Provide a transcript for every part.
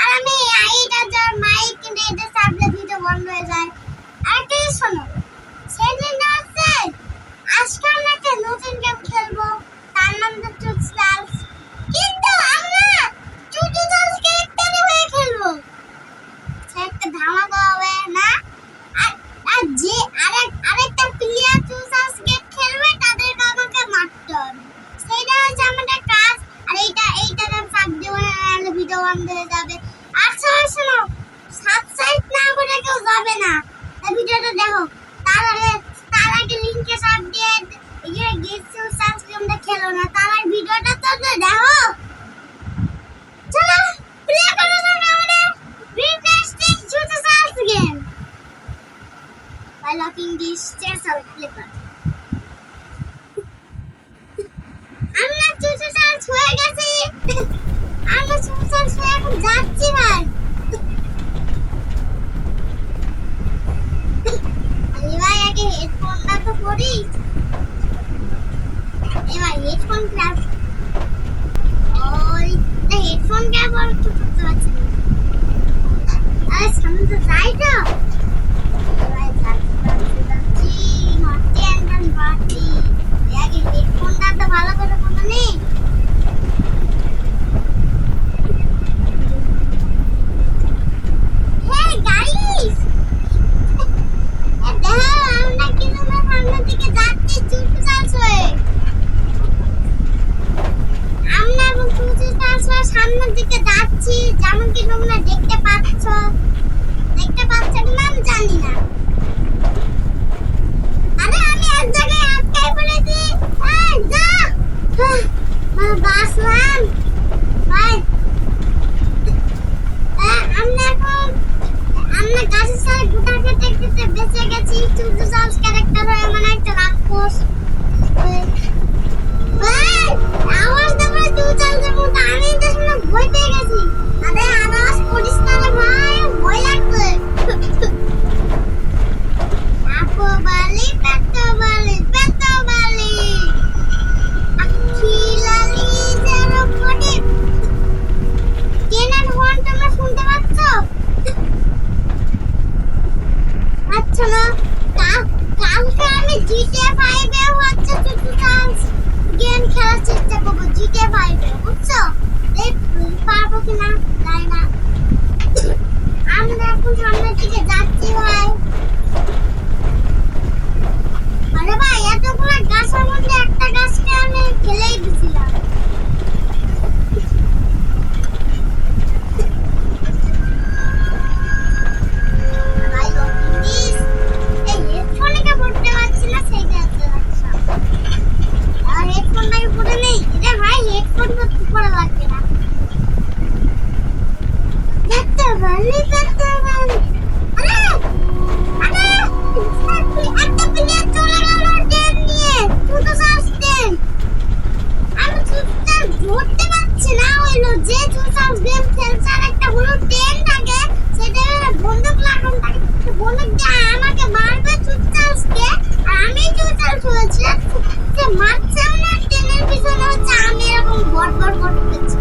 আর আমি এইটা যার মাইক কিনে এটা ভিডিও বন্ধ হয়ে যায়। আর কি শোনো, সেদিন হচ্ছে আজকে আমরা একটা নতুন গেম খেলব। তার নাম হচ্ছে locking these stairs out flipper আমরা চুচু চান্স হয়ে গেছি আমরা চুচু চান্স হয়ে এখন সামনের দিকে যাচ্ছি যেমন কি তোমরা দেখতে পাচ্ছ। দেখতে পাচ্ছ কিনা আমি জানি না। আরে আমি এক জায়গায় আটকাই পড়েছি। এই যা। হ্যাঁ, বাসলাম ভাই। আমরা এখন আমরা গাছের সাথে গুটা খেতে খেতে বেঁচে গেছি। চুজু সাউস ক্যারেক্টার হয়ে মানে একটা রাক্ষস। ভাই আওয়াজ চুজু সাউসের আমি তো শুনে ভয় পেয়ে গেছি। আরে আওয়াজ করিস ভাই। কিনা এখন সামনের দিকে যাচ্ছি ভাই। আরে ভাই এতগুলো গাছের মধ্যে একটা গাছকে আমি ফেলেই দিছিলাম। যে চুলকাম গেম খেলছে, আর একটা হলুদ টেন থাকে সেটা বন্দুক লাগান। থাকে বন্দুক দিয়ে আমাকে মারবে চুলকামকে আর আমি চুলকাম হয়েছে। সে মারছেও না টেনের পিছনে হচ্ছে আমি এরকম বট বট বট করছি।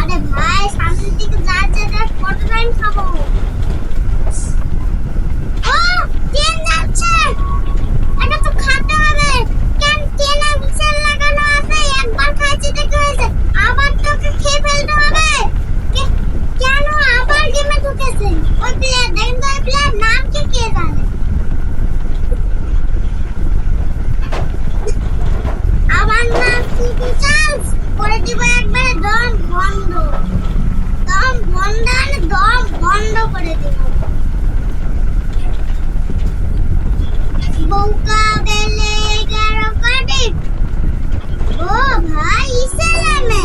আরে ভাই সামনের দিকে যা যা কত টাইম খাব। বন্ধ করে দেব বউকা বেলে এগারো কাটে ও ভাই ইসলামে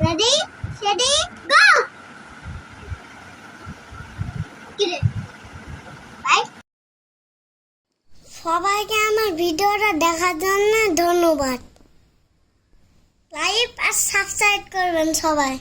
Ready, steady, go! Get it. Bye. সবাইকে আমার ভিডিওটা দেখার জন্য ধন্যবাদ লাইক আর সাবস্ক্রাইব করবেন সবাই